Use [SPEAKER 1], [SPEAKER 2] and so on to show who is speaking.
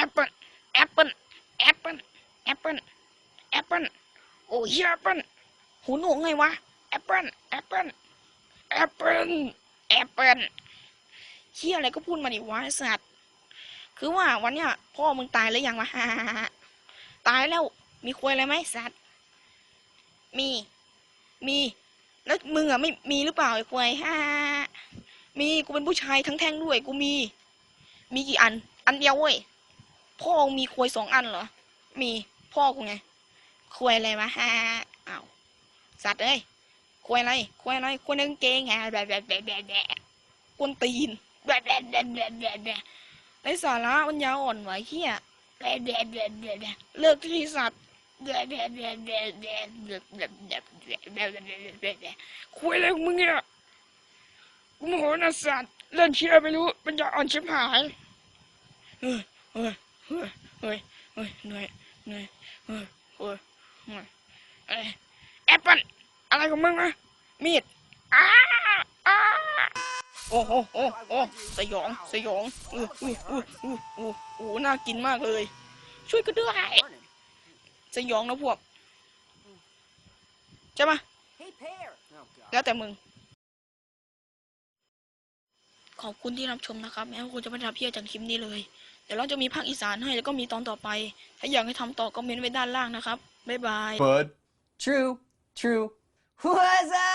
[SPEAKER 1] อปเปิ้ลแอปเปิ้ลแอปเปิ้ลแอปเปิ้ลแอปเปิ้ลโอ้ยแอปเปิ้ลหูหนวกไงวะแอปเปิ้ลแอปเปิ้ลแอปเปิ้ลแอปเปิ้ลเฮียอะไรก็พูดมาดิวะไอสัตว์คือว่าวันเนี้ยพ่อมึงตายแล้วยังวะตายแล้วมีควยอะไรไหมสัตว์มี มี แล้วมึงอะไม่มีหรือเปล่าไอ้ควยฮ่ามีกูเป็นผู้ชายทั้งแท่งด้วยกูมี มีกี่อัน อันเดียวเว้ย พ่อมีควยสองอันเหรอ มีพ่อกูไงควยอะไรวะฮ่าอ้าวสัตว์เอ้ยควยอะไรควยอะไรควยนกางเกงไงแบบแบบแบบแบบแบบกวนตีนแบบแบบแบบแบบแบบแบบไร้สาระมันยาวอ่อนไหวเฮียแบบแบบแบบแบบแบบเลิกที่สัตว์แบบแบบแบบแบบแบบแบบแบบแบบแบบแบบแบบแบแบควยอะไรของมึงเนี่ยกูโมโหนะสัตว์เล่นเชียร์ไม่รู้มันจะอ่อนชิบหายเฮ้ยเฮ้ย เฮ้ยเฮ้ยเฮ้ยเหนื่อยเหนื่อยเฮ้ยเฮ้ยเฮ้ยเอ้ยแอปเปิลอะไรของมึงอะมีดอ้าอ้าโอ้โหโอ้โอ้สยองสยองอู้อู้อู้อู้อู้อู้น่ากินมากเลย ช่วยกันด้วยสยองนะพวกใช่ปะ
[SPEAKER 2] Hey, Pear! Oh, God.
[SPEAKER 1] แล้วแต่มึง ขอบคุณที่รับชมนะครับแม้ว่าคุณจะไม่รับเพียจากคลิปนี้เลย ดี๋ยวเราจะมีภาคอีสานให้แล้วก็มีตอนต่อไป ถ้าอยากให้ทำต่อก็เมนต์ไว้ด้านล่างนะครับ บ๊ายบาย
[SPEAKER 3] Bud.
[SPEAKER 2] True, true. What's up?